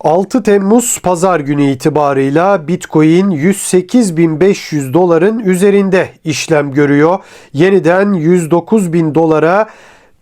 6 Temmuz pazar günü itibarıyla Bitcoin 108.500 doların üzerinde işlem görüyor. Yeniden 109.000 dolara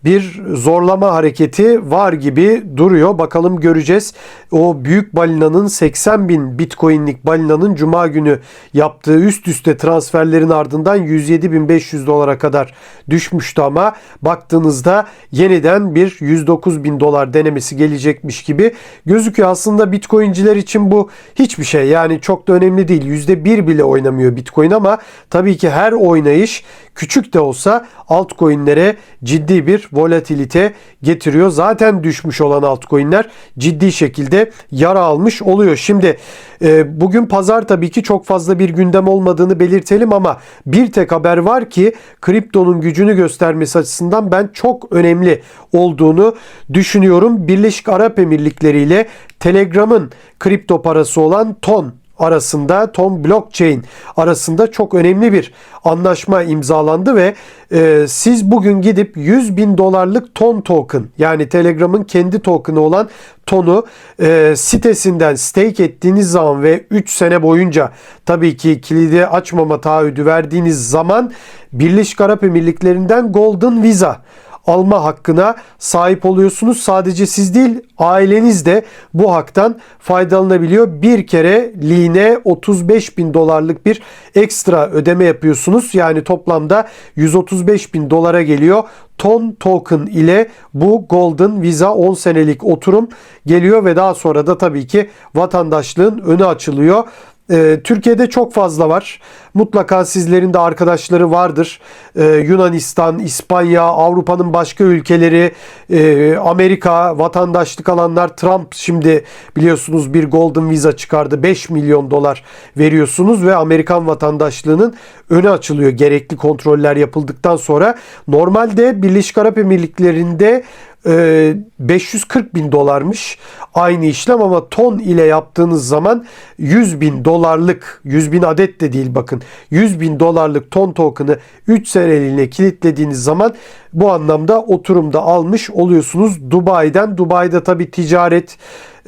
bir zorlama hareketi var gibi duruyor. Bakalım göreceğiz. O büyük balinanın 80 bin bitcoinlik balinanın cuma günü yaptığı üst üste transferlerin ardından 107.500 dolara kadar düşmüştü ama baktığınızda yeniden bir 109 bin dolar denemesi gelecekmiş gibi gözüküyor. Aslında bitcoinciler için bu hiçbir şey yani çok da önemli değil. %1 bile oynamıyor bitcoin ama tabii ki her oynayış küçük de olsa altcoin'lere ciddi bir volatilite getiriyor. Zaten düşmüş olan altcoin'ler ciddi şekilde yara almış oluyor. Şimdi e, bugün pazar tabii ki çok fazla bir gündem olmadığını belirtelim ama bir tek haber var ki kriptonun gücünü göstermesi açısından ben çok önemli olduğunu düşünüyorum. Birleşik Arap Emirlikleri ile Telegram'ın kripto parası olan TON arasında Tom Blockchain arasında çok önemli bir anlaşma imzalandı ve e, siz bugün gidip 100 bin dolarlık ton token yani Telegram'ın kendi token'ı olan tonu e, sitesinden stake ettiğiniz zaman ve 3 sene boyunca tabii ki kilidi açmama taahhüdü verdiğiniz zaman Birleşik Arap Emirlikleri'nden Golden Visa alma hakkına sahip oluyorsunuz. Sadece siz değil aileniz de bu haktan faydalanabiliyor. Bir kere liğine 35 bin dolarlık bir ekstra ödeme yapıyorsunuz. Yani toplamda 135 bin dolara geliyor. Ton token ile bu Golden Visa 10 senelik oturum geliyor ve daha sonra da tabii ki vatandaşlığın önü açılıyor. Ee, Türkiye'de çok fazla var. Mutlaka sizlerin de arkadaşları vardır. Ee, Yunanistan, İspanya, Avrupa'nın başka ülkeleri, e, Amerika vatandaşlık alanlar. Trump şimdi biliyorsunuz bir Golden Visa çıkardı. 5 milyon dolar veriyorsunuz ve Amerikan vatandaşlığının önü açılıyor gerekli kontroller yapıldıktan sonra. Normalde Birleşik Arap Emirlikleri'nde 540 ee, bin dolarmış aynı işlem ama ton ile yaptığınız zaman 100 bin dolarlık 100 bin adet de değil bakın 100 bin dolarlık ton token'ı 3 seneliğine kilitlediğiniz zaman bu anlamda oturumda almış oluyorsunuz Dubai'den. Dubai'de tabi ticaret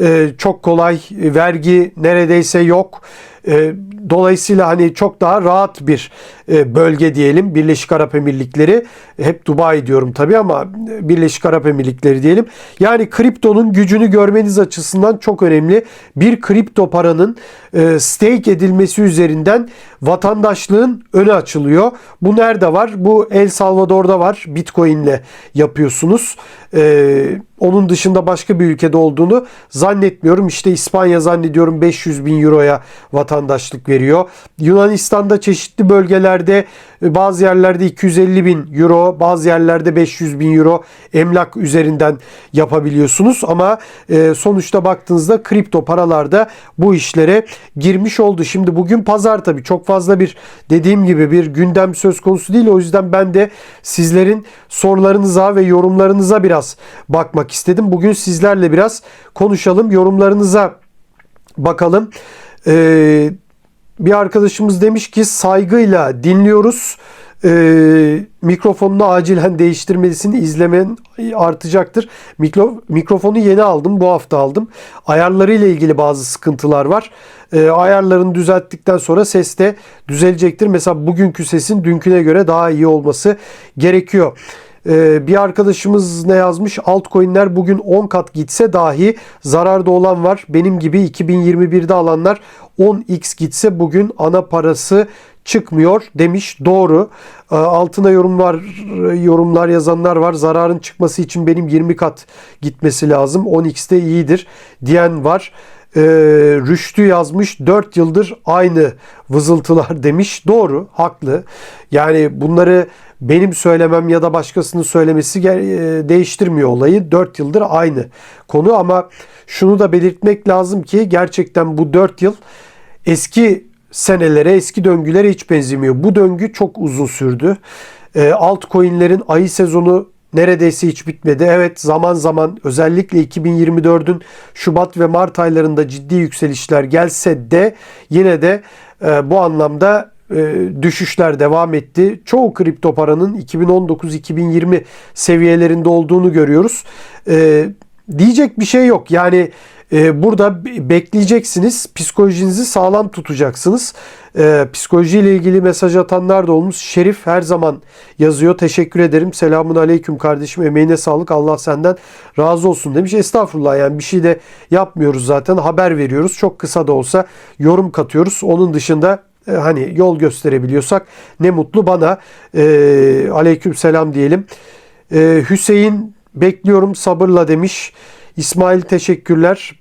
e, çok kolay vergi neredeyse yok. E, dolayısıyla hani çok daha rahat bir e, bölge diyelim Birleşik Arap Emirlikleri. Hep Dubai diyorum tabi ama Birleşik Arap Emirlikleri diyelim. Yani kriptonun gücünü görmeniz açısından çok önemli. Bir kripto paranın e, stake edilmesi üzerinden vatandaşlığın önü açılıyor. Bu nerede var? Bu El Salvador'da var. Bitcoin ile yapıyorsunuz. Ee, onun dışında başka bir ülkede olduğunu zannetmiyorum. İşte İspanya zannediyorum 500 bin euroya vatandaşlık veriyor. Yunanistan'da çeşitli bölgelerde bazı yerlerde 250 bin euro, bazı yerlerde 500 bin euro emlak üzerinden yapabiliyorsunuz. Ama e, sonuçta baktığınızda kripto paralarda bu işlere girmiş oldu. Şimdi bugün pazar tabii çok fazla bir dediğim gibi bir gündem söz konusu değil. O yüzden ben de sizlerin sorularınıza ve yorumlarınıza biraz bakmak istedim. Bugün sizlerle biraz konuşalım. Yorumlarınıza bakalım. Ee, bir arkadaşımız demiş ki saygıyla dinliyoruz. Ee, mikrofonunu acilen değiştirmelisin. İzlemen artacaktır. Mikro, mikrofonu yeni aldım. Bu hafta aldım. Ayarlarıyla ilgili bazı sıkıntılar var. Ee, ayarlarını düzelttikten sonra ses de düzelecektir. Mesela bugünkü sesin dünküne göre daha iyi olması gerekiyor. Ee, bir arkadaşımız ne yazmış? Altcoin'ler bugün 10 kat gitse dahi zararda olan var. Benim gibi 2021'de alanlar 10x gitse bugün ana parası çıkmıyor demiş. Doğru. Ee, altına yorumlar yorumlar yazanlar var. Zararın çıkması için benim 20 kat gitmesi lazım. 10x'te iyidir diyen var. Ee, Rüştü yazmış 4 yıldır aynı vızıltılar demiş. Doğru, haklı. Yani bunları benim söylemem ya da başkasının söylemesi e, değiştirmiyor olayı. 4 yıldır aynı konu ama şunu da belirtmek lazım ki gerçekten bu 4 yıl eski senelere, eski döngülere hiç benzemiyor. Bu döngü çok uzun sürdü. E, altcoin'lerin ayı sezonu neredeyse hiç bitmedi. Evet zaman zaman özellikle 2024'ün Şubat ve Mart aylarında ciddi yükselişler gelse de yine de e, bu anlamda e, düşüşler devam etti. Çoğu kripto paranın 2019-2020 seviyelerinde olduğunu görüyoruz. Diyecek bir şey yok. Yani e, burada be- bekleyeceksiniz. Psikolojinizi sağlam tutacaksınız. E, psikolojiyle ilgili mesaj atanlar da olmuş. Şerif her zaman yazıyor. Teşekkür ederim. Selamun aleyküm kardeşim. Emeğine sağlık. Allah senden razı olsun demiş. Estağfurullah yani bir şey de yapmıyoruz zaten. Haber veriyoruz. Çok kısa da olsa yorum katıyoruz. Onun dışında e, hani yol gösterebiliyorsak ne mutlu bana. E, aleyküm selam diyelim. E, Hüseyin bekliyorum sabırla demiş. İsmail teşekkürler.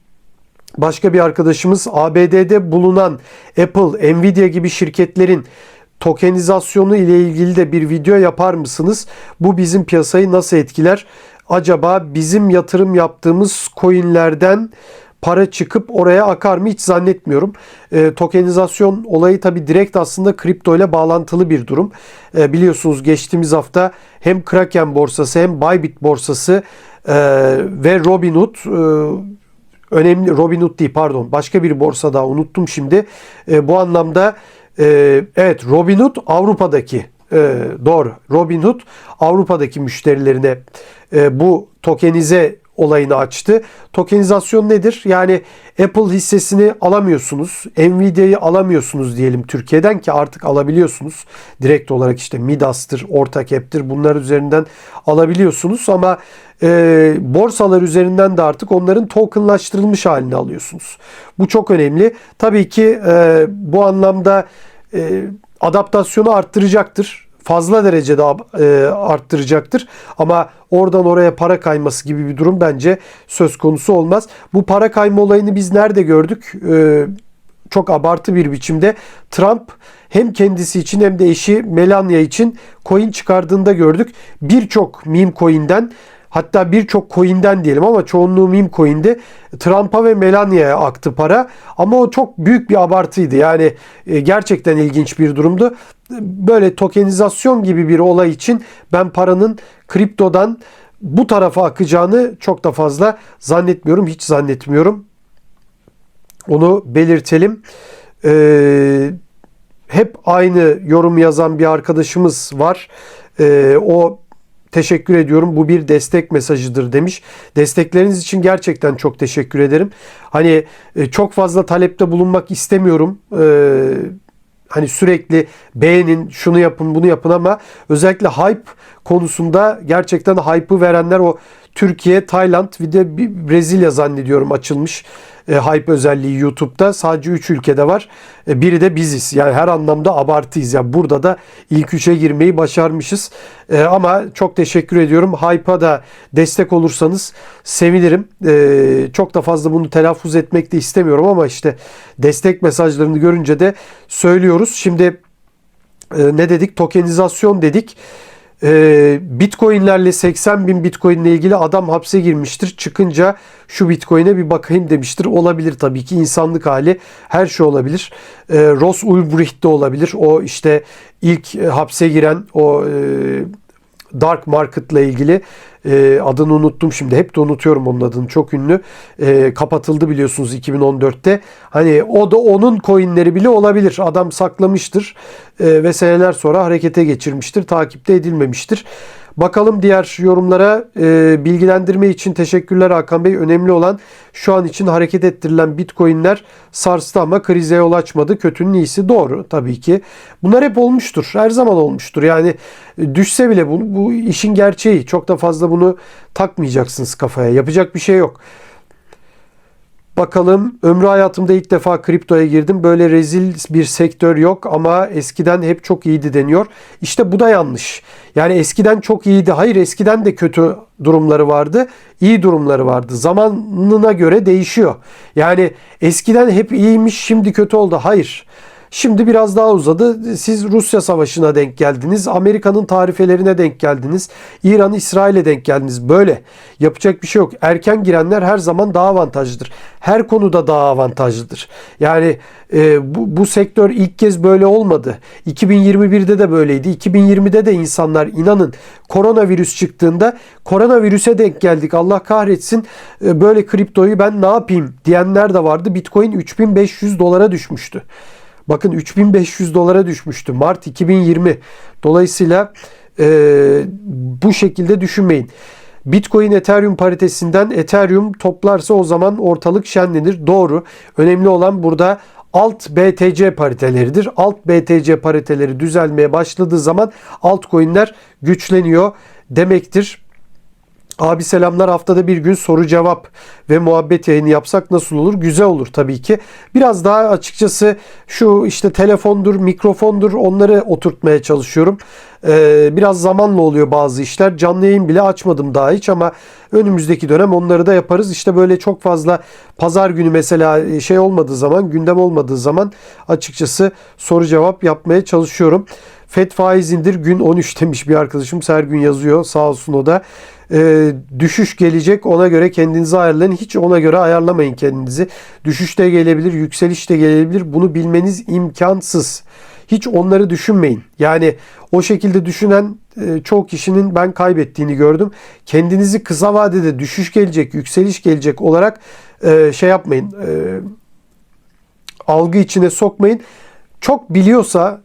Başka bir arkadaşımız ABD'de bulunan Apple, Nvidia gibi şirketlerin tokenizasyonu ile ilgili de bir video yapar mısınız? Bu bizim piyasayı nasıl etkiler? Acaba bizim yatırım yaptığımız coinlerden para çıkıp oraya akar mı hiç zannetmiyorum. E, tokenizasyon olayı tabi direkt aslında kripto ile bağlantılı bir durum. E, biliyorsunuz geçtiğimiz hafta hem Kraken borsası hem Bybit borsası e, ve Robinhood e, önemli Robinhood değil pardon başka bir borsa daha unuttum şimdi. E, bu anlamda e, evet Robinhood Avrupa'daki e, doğru Robinhood Avrupa'daki müşterilerine e, bu tokenize olayını açtı. Tokenizasyon nedir? Yani Apple hissesini alamıyorsunuz. Nvidia'yı alamıyorsunuz diyelim Türkiye'den ki artık alabiliyorsunuz. Direkt olarak işte Midas'tır, Ortakep'tir bunlar üzerinden alabiliyorsunuz ama e, borsalar üzerinden de artık onların tokenlaştırılmış halini alıyorsunuz. Bu çok önemli. Tabii ki e, bu anlamda e, adaptasyonu arttıracaktır fazla derecede e, arttıracaktır. Ama oradan oraya para kayması gibi bir durum bence söz konusu olmaz. Bu para kayma olayını biz nerede gördük? E, çok abartı bir biçimde Trump hem kendisi için hem de eşi Melania için coin çıkardığında gördük. Birçok meme coin'den Hatta birçok coin'den diyelim ama çoğunluğu meme coin'de Trump'a ve Melania'ya aktı para. Ama o çok büyük bir abartıydı. Yani e, gerçekten ilginç bir durumdu. Böyle tokenizasyon gibi bir olay için ben paranın kriptodan bu tarafa akacağını çok da fazla zannetmiyorum. Hiç zannetmiyorum. Onu belirtelim. Ee, hep aynı yorum yazan bir arkadaşımız var. Ee, o teşekkür ediyorum. Bu bir destek mesajıdır demiş. Destekleriniz için gerçekten çok teşekkür ederim. Hani e, çok fazla talepte bulunmak istemiyorum. Ee, hani sürekli beğenin, şunu yapın, bunu yapın ama özellikle hype konusunda gerçekten hype'ı verenler o Türkiye, Tayland bir de Brezilya zannediyorum açılmış e, hype özelliği YouTube'da. Sadece 3 ülkede var. E, biri de biziz. Yani her anlamda abartıyız. Yani burada da ilk 3'e girmeyi başarmışız. E, ama çok teşekkür ediyorum. Hype'a da destek olursanız sevinirim. E, çok da fazla bunu telaffuz etmek de istemiyorum ama işte destek mesajlarını görünce de söylüyoruz. Şimdi ne dedik? Tokenizasyon dedik. Ee, Bitcoin'lerle 80 bin Bitcoin ile ilgili adam hapse girmiştir. Çıkınca şu Bitcoin'e bir bakayım demiştir. Olabilir tabii ki insanlık hali her şey olabilir. Ee, Ross Ulbricht de olabilir. O işte ilk e, hapse giren o e, dark market ile ilgili e, adını unuttum şimdi. Hep de unutuyorum onun adını. Çok ünlü. E, kapatıldı biliyorsunuz 2014'te. Hani o da onun coinleri bile olabilir. Adam saklamıştır e, ve seneler sonra harekete geçirmiştir. Takipte edilmemiştir. Bakalım diğer yorumlara e, bilgilendirme için teşekkürler Hakan Bey. Önemli olan şu an için hareket ettirilen bitcoinler sarstı ama krize yol açmadı. Kötünün iyisi doğru tabii ki. Bunlar hep olmuştur. Her zaman olmuştur. Yani e, düşse bile bu, bu işin gerçeği. Çok da fazla bunu takmayacaksınız kafaya. Yapacak bir şey yok. Bakalım ömrü hayatımda ilk defa kriptoya girdim. Böyle rezil bir sektör yok ama eskiden hep çok iyiydi deniyor. İşte bu da yanlış. Yani eskiden çok iyiydi. Hayır eskiden de kötü durumları vardı. iyi durumları vardı. Zamanına göre değişiyor. Yani eskiden hep iyiymiş şimdi kötü oldu. Hayır. Şimdi biraz daha uzadı. Siz Rusya Savaşı'na denk geldiniz. Amerika'nın tarifelerine denk geldiniz. İran, İsrail'e denk geldiniz. Böyle. Yapacak bir şey yok. Erken girenler her zaman daha avantajlıdır. Her konuda daha avantajlıdır. Yani e, bu, bu sektör ilk kez böyle olmadı. 2021'de de böyleydi. 2020'de de insanlar inanın koronavirüs çıktığında koronavirüse denk geldik. Allah kahretsin e, böyle kriptoyu ben ne yapayım diyenler de vardı. Bitcoin 3500 dolara düşmüştü. Bakın 3500 dolara düşmüştü Mart 2020. Dolayısıyla e, bu şekilde düşünmeyin. Bitcoin Ethereum paritesinden Ethereum toplarsa o zaman ortalık şenlenir. Doğru. Önemli olan burada alt BTC pariteleridir. Alt BTC pariteleri düzelmeye başladığı zaman altcoin'ler güçleniyor demektir. Abi selamlar haftada bir gün soru cevap ve muhabbet yayını yapsak nasıl olur? Güzel olur tabii ki. Biraz daha açıkçası şu işte telefondur, mikrofondur onları oturtmaya çalışıyorum. Ee, biraz zamanla oluyor bazı işler. Canlı yayın bile açmadım daha hiç ama önümüzdeki dönem onları da yaparız. İşte böyle çok fazla pazar günü mesela şey olmadığı zaman, gündem olmadığı zaman açıkçası soru cevap yapmaya çalışıyorum. FED faiz indir gün 13 demiş bir arkadaşım. Her gün yazıyor sağ olsun o da. Ee, düşüş gelecek ona göre kendinizi ayarlayın. Hiç ona göre ayarlamayın kendinizi. Düşüş de gelebilir, yükseliş de gelebilir. Bunu bilmeniz imkansız. Hiç onları düşünmeyin. Yani o şekilde düşünen e, çoğu kişinin ben kaybettiğini gördüm. Kendinizi kısa vadede düşüş gelecek, yükseliş gelecek olarak e, şey yapmayın. E, algı içine sokmayın. Çok biliyorsa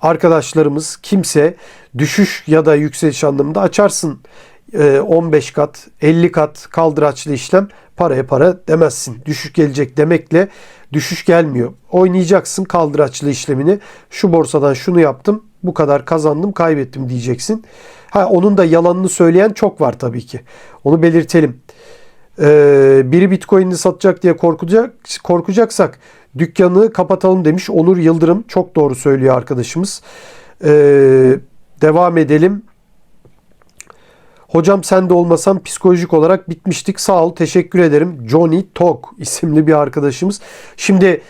arkadaşlarımız kimse düşüş ya da yükseliş anlamında açarsın 15 kat 50 kat kaldıraçlı işlem paraya para demezsin. Düşüş gelecek demekle düşüş gelmiyor. Oynayacaksın kaldıraçlı işlemini. Şu borsadan şunu yaptım bu kadar kazandım kaybettim diyeceksin. Ha onun da yalanını söyleyen çok var tabii ki. Onu belirtelim. Ee, biri Bitcoin'i satacak diye korkacak, korkacaksak dükkanı kapatalım demiş Onur Yıldırım. Çok doğru söylüyor arkadaşımız. Ee, devam edelim. Hocam sen de olmasan psikolojik olarak bitmiştik. Sağ ol, teşekkür ederim. Johnny Tok isimli bir arkadaşımız. Şimdi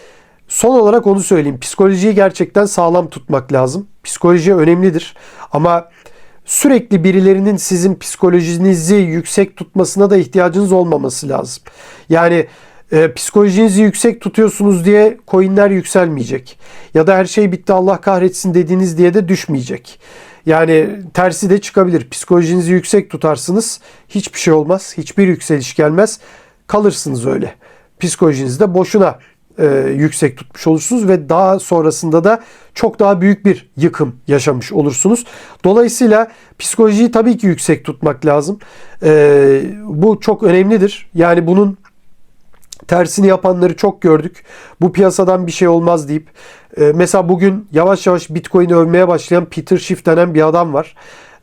son olarak onu söyleyeyim. Psikolojiyi gerçekten sağlam tutmak lazım. Psikoloji önemlidir. Ama sürekli birilerinin sizin psikolojinizi yüksek tutmasına da ihtiyacınız olmaması lazım. Yani e, psikolojinizi yüksek tutuyorsunuz diye coinler yükselmeyecek. Ya da her şey bitti Allah kahretsin dediğiniz diye de düşmeyecek. Yani tersi de çıkabilir. Psikolojinizi yüksek tutarsınız. Hiçbir şey olmaz. Hiçbir yükseliş gelmez. Kalırsınız öyle. Psikolojinizi de boşuna e, yüksek tutmuş olursunuz ve daha sonrasında da çok daha büyük bir yıkım yaşamış olursunuz. Dolayısıyla psikolojiyi tabii ki yüksek tutmak lazım. E, bu çok önemlidir. Yani bunun tersini yapanları çok gördük. Bu piyasadan bir şey olmaz deyip e, mesela bugün yavaş yavaş Bitcoin'i övmeye başlayan Peter Schiff denen bir adam var.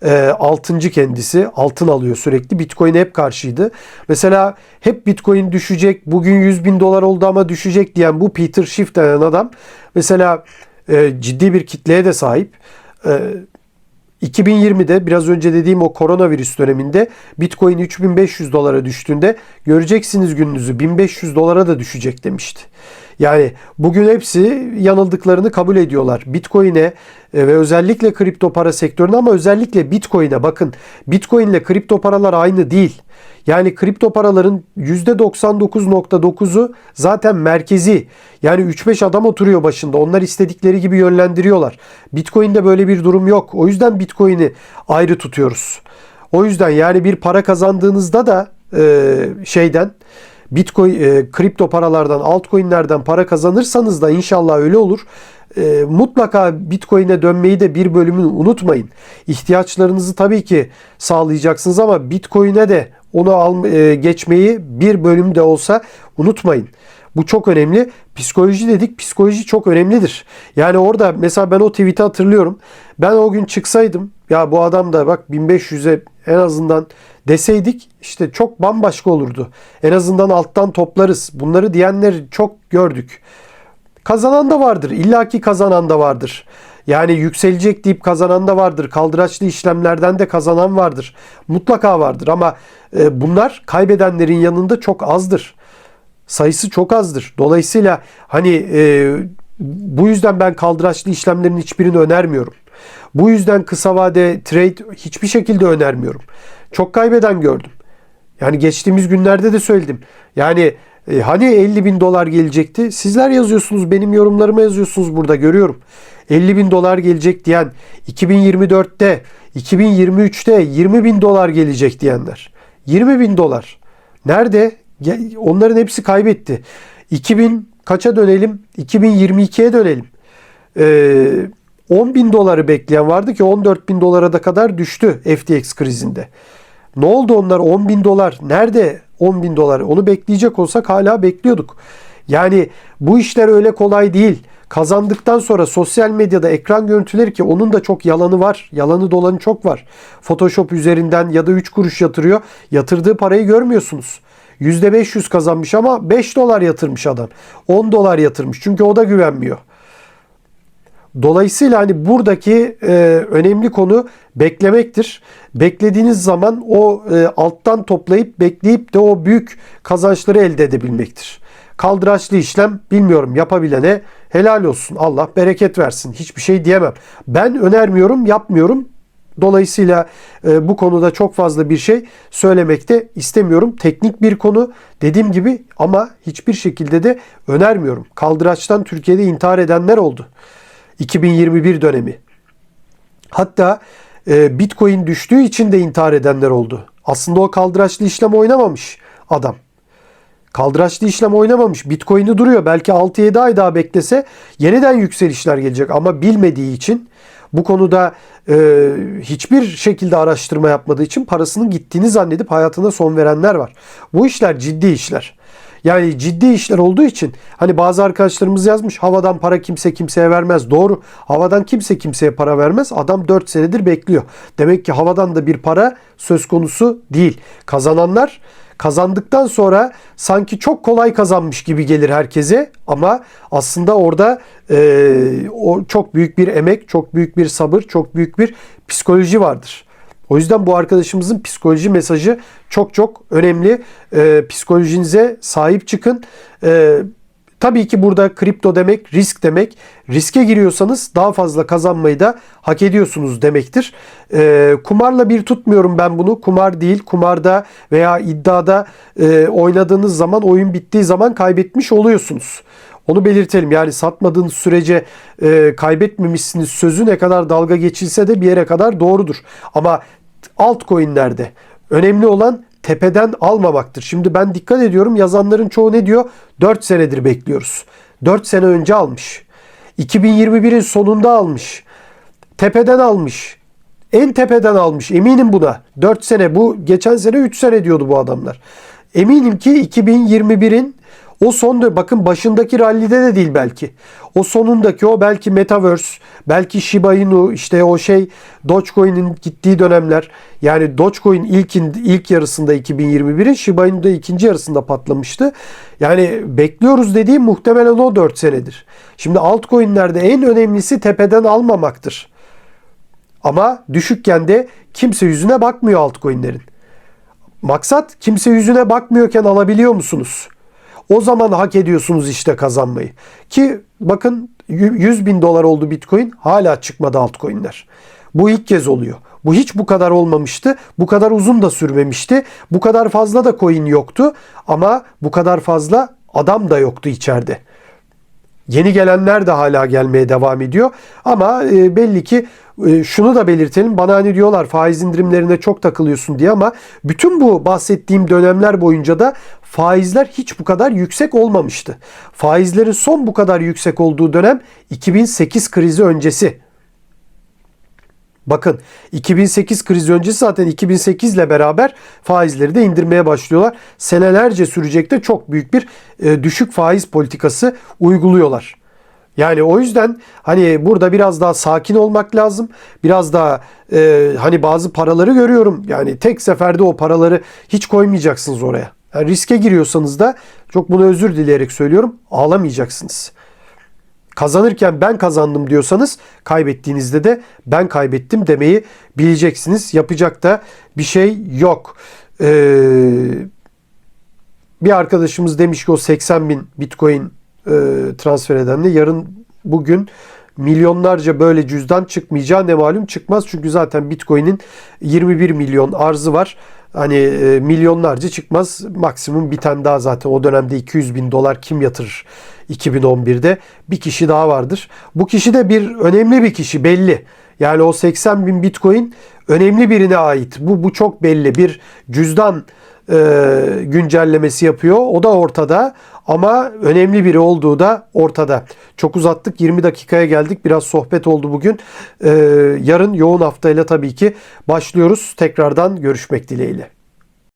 E, altıncı kendisi. Altın alıyor sürekli. Bitcoin'e hep karşıydı. Mesela hep Bitcoin düşecek. Bugün 100 bin dolar oldu ama düşecek diyen bu Peter Schiff denen adam. Mesela e, ciddi bir kitleye de sahip. E, 2020'de biraz önce dediğim o koronavirüs döneminde Bitcoin 3500 dolara düştüğünde göreceksiniz gününüzü 1500 dolara da düşecek demişti. Yani bugün hepsi yanıldıklarını kabul ediyorlar. Bitcoin'e e, ve özellikle kripto para sektörüne ama özellikle Bitcoin'e bakın. Bitcoin ile kripto paralar aynı değil. Yani kripto paraların %99.9'u zaten merkezi. Yani 3-5 adam oturuyor başında. Onlar istedikleri gibi yönlendiriyorlar. Bitcoin'de böyle bir durum yok. O yüzden Bitcoin'i ayrı tutuyoruz. O yüzden yani bir para kazandığınızda da e, şeyden Bitcoin, e, kripto paralardan, altcoin'lerden para kazanırsanız da inşallah öyle olur. E, mutlaka Bitcoin'e dönmeyi de bir bölümünü unutmayın. İhtiyaçlarınızı tabii ki sağlayacaksınız ama Bitcoin'e de onu al, e, geçmeyi bir bölüm de olsa unutmayın. Bu çok önemli. Psikoloji dedik. Psikoloji çok önemlidir. Yani orada mesela ben o tweet'i hatırlıyorum. Ben o gün çıksaydım ya bu adam da bak 1500'e en azından deseydik işte çok bambaşka olurdu. En azından alttan toplarız. Bunları diyenleri çok gördük. Kazanan da vardır. İllaki kazanan da vardır. Yani yükselecek deyip kazanan da vardır. Kaldıraçlı işlemlerden de kazanan vardır. Mutlaka vardır ama e, bunlar kaybedenlerin yanında çok azdır. Sayısı çok azdır. Dolayısıyla hani e, bu yüzden ben kaldıraçlı işlemlerin hiçbirini önermiyorum. Bu yüzden kısa vade trade hiçbir şekilde önermiyorum. Çok kaybeden gördüm. Yani geçtiğimiz günlerde de söyledim. Yani e, hani 50 bin dolar gelecekti? Sizler yazıyorsunuz, benim yorumlarıma yazıyorsunuz burada görüyorum. 50 bin dolar gelecek diyen, 2024'te, 2023'te 20 bin dolar gelecek diyenler. 20 bin dolar. Nerede? Onların hepsi kaybetti. 2000 kaça dönelim? 2022'ye dönelim. Ee, 10 bin doları bekleyen vardı ki 14 bin dolara da kadar düştü FTX krizinde. Ne oldu onlar 10 bin dolar? Nerede 10 bin dolar? Onu bekleyecek olsak hala bekliyorduk. Yani bu işler öyle kolay değil. Kazandıktan sonra sosyal medyada ekran görüntüleri ki onun da çok yalanı var. Yalanı dolanı çok var. Photoshop üzerinden ya da 3 kuruş yatırıyor. Yatırdığı parayı görmüyorsunuz. %500 kazanmış ama 5 dolar yatırmış adam. 10 dolar yatırmış. Çünkü o da güvenmiyor. Dolayısıyla hani buradaki e, önemli konu beklemektir. Beklediğiniz zaman o e, alttan toplayıp bekleyip de o büyük kazançları elde edebilmektir. Kaldıraçlı işlem bilmiyorum yapabilene helal olsun. Allah bereket versin. Hiçbir şey diyemem. Ben önermiyorum, yapmıyorum. Dolayısıyla e, bu konuda çok fazla bir şey söylemekte istemiyorum. Teknik bir konu dediğim gibi ama hiçbir şekilde de önermiyorum. Kaldıraçtan Türkiye'de intihar edenler oldu. 2021 dönemi. Hatta e, Bitcoin düştüğü için de intihar edenler oldu. Aslında o kaldıraçlı işlem oynamamış adam. Kaldıraçlı işlem oynamamış. Bitcoin'i duruyor. Belki 6-7 ay daha beklese yeniden yükselişler gelecek. Ama bilmediği için bu konuda e, hiçbir şekilde araştırma yapmadığı için parasının gittiğini zannedip hayatına son verenler var. Bu işler ciddi işler. Yani ciddi işler olduğu için hani bazı arkadaşlarımız yazmış havadan para kimse kimseye vermez. Doğru. Havadan kimse kimseye para vermez. Adam 4 senedir bekliyor. Demek ki havadan da bir para söz konusu değil. Kazananlar kazandıktan sonra sanki çok kolay kazanmış gibi gelir herkese ama aslında orada e, o çok büyük bir emek, çok büyük bir sabır, çok büyük bir psikoloji vardır. O yüzden bu arkadaşımızın psikoloji mesajı çok çok önemli. E, psikolojinize sahip çıkın. E, tabii ki burada kripto demek risk demek. Riske giriyorsanız daha fazla kazanmayı da hak ediyorsunuz demektir. E, kumarla bir tutmuyorum ben bunu. Kumar değil. Kumarda veya iddiada e, oynadığınız zaman oyun bittiği zaman kaybetmiş oluyorsunuz. Onu belirtelim. Yani satmadığınız sürece e, kaybetmemişsiniz sözü ne kadar dalga geçilse de bir yere kadar doğrudur. Ama altcoin'lerde önemli olan tepeden almamaktır. Şimdi ben dikkat ediyorum yazanların çoğu ne diyor? 4 senedir bekliyoruz. 4 sene önce almış. 2021'in sonunda almış. Tepeden almış. En tepeden almış. Eminim buna. 4 sene bu geçen sene 3 sene diyordu bu adamlar. Eminim ki 2021'in o son bakın başındaki rallide de değil belki. O sonundaki o belki Metaverse, belki Shiba Inu işte o şey Dogecoin'in gittiği dönemler. Yani Dogecoin ilkin ilk yarısında 2021'in Shiba Inu'da ikinci yarısında patlamıştı. Yani bekliyoruz dediğim muhtemelen o 4 senedir. Şimdi altcoin'lerde en önemlisi tepeden almamaktır. Ama düşükken de kimse yüzüne bakmıyor altcoin'lerin. Maksat kimse yüzüne bakmıyorken alabiliyor musunuz? O zaman hak ediyorsunuz işte kazanmayı. Ki bakın 100 bin dolar oldu Bitcoin hala çıkmadı altcoin'ler. Bu ilk kez oluyor. Bu hiç bu kadar olmamıştı. Bu kadar uzun da sürmemişti. Bu kadar fazla da coin yoktu. Ama bu kadar fazla adam da yoktu içeride. Yeni gelenler de hala gelmeye devam ediyor. Ama e, belli ki e, şunu da belirtelim. Bana hani diyorlar faiz indirimlerine çok takılıyorsun diye ama bütün bu bahsettiğim dönemler boyunca da faizler hiç bu kadar yüksek olmamıştı. Faizlerin son bu kadar yüksek olduğu dönem 2008 krizi öncesi. Bakın 2008 krizi öncesi zaten 2008 ile beraber faizleri de indirmeye başlıyorlar. Senelerce sürecek de çok büyük bir e, düşük faiz politikası uyguluyorlar. Yani o yüzden hani burada biraz daha sakin olmak lazım. Biraz daha e, hani bazı paraları görüyorum. Yani tek seferde o paraları hiç koymayacaksınız oraya. Riske giriyorsanız da çok bunu özür dileyerek söylüyorum. Ağlamayacaksınız. Kazanırken ben kazandım diyorsanız kaybettiğinizde de ben kaybettim demeyi bileceksiniz. Yapacak da bir şey yok. Ee, bir arkadaşımız demiş ki o 80 bin bitcoin e, transfer edenle yarın bugün milyonlarca böyle cüzdan çıkmayacağı ne malum çıkmaz. Çünkü zaten Bitcoin'in 21 milyon arzı var. Hani e, milyonlarca çıkmaz. Maksimum bir tane daha zaten o dönemde 200 bin dolar kim yatırır 2011'de? Bir kişi daha vardır. Bu kişi de bir önemli bir kişi belli. Yani o 80 bin Bitcoin önemli birine ait. Bu, bu çok belli. Bir cüzdan e, güncellemesi yapıyor. O da ortada ama önemli biri olduğu da ortada. Çok uzattık. 20 dakikaya geldik. Biraz sohbet oldu bugün. E, yarın yoğun haftayla tabii ki başlıyoruz. Tekrardan görüşmek dileğiyle.